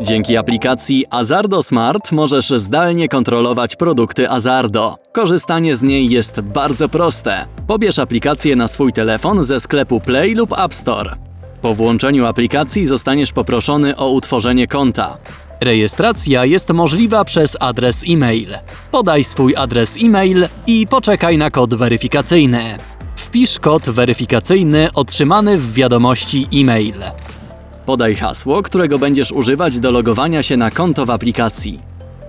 Dzięki aplikacji Azardo Smart możesz zdalnie kontrolować produkty Azardo. Korzystanie z niej jest bardzo proste. Pobierz aplikację na swój telefon ze sklepu Play lub App Store. Po włączeniu aplikacji zostaniesz poproszony o utworzenie konta. Rejestracja jest możliwa przez adres e-mail. Podaj swój adres e-mail i poczekaj na kod weryfikacyjny. Wpisz kod weryfikacyjny otrzymany w wiadomości e-mail. Podaj hasło, którego będziesz używać do logowania się na konto w aplikacji.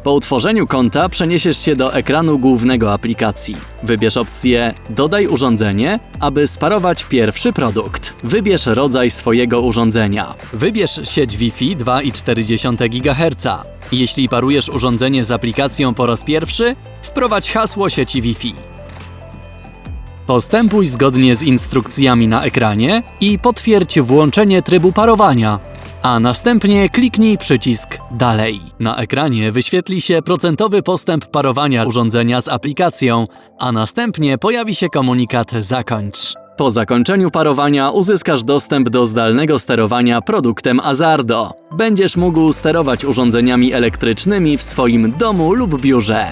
Po utworzeniu konta przeniesiesz się do ekranu głównego aplikacji. Wybierz opcję Dodaj urządzenie, aby sparować pierwszy produkt. Wybierz rodzaj swojego urządzenia. Wybierz sieć Wi-Fi 2,4 GHz. Jeśli parujesz urządzenie z aplikacją po raz pierwszy, wprowadź hasło sieci Wi-Fi. Postępuj zgodnie z instrukcjami na ekranie i potwierdź włączenie trybu parowania, a następnie kliknij przycisk Dalej. Na ekranie wyświetli się procentowy postęp parowania urządzenia z aplikacją, a następnie pojawi się komunikat Zakończ. Po zakończeniu parowania uzyskasz dostęp do zdalnego sterowania produktem Azardo. Będziesz mógł sterować urządzeniami elektrycznymi w swoim domu lub biurze.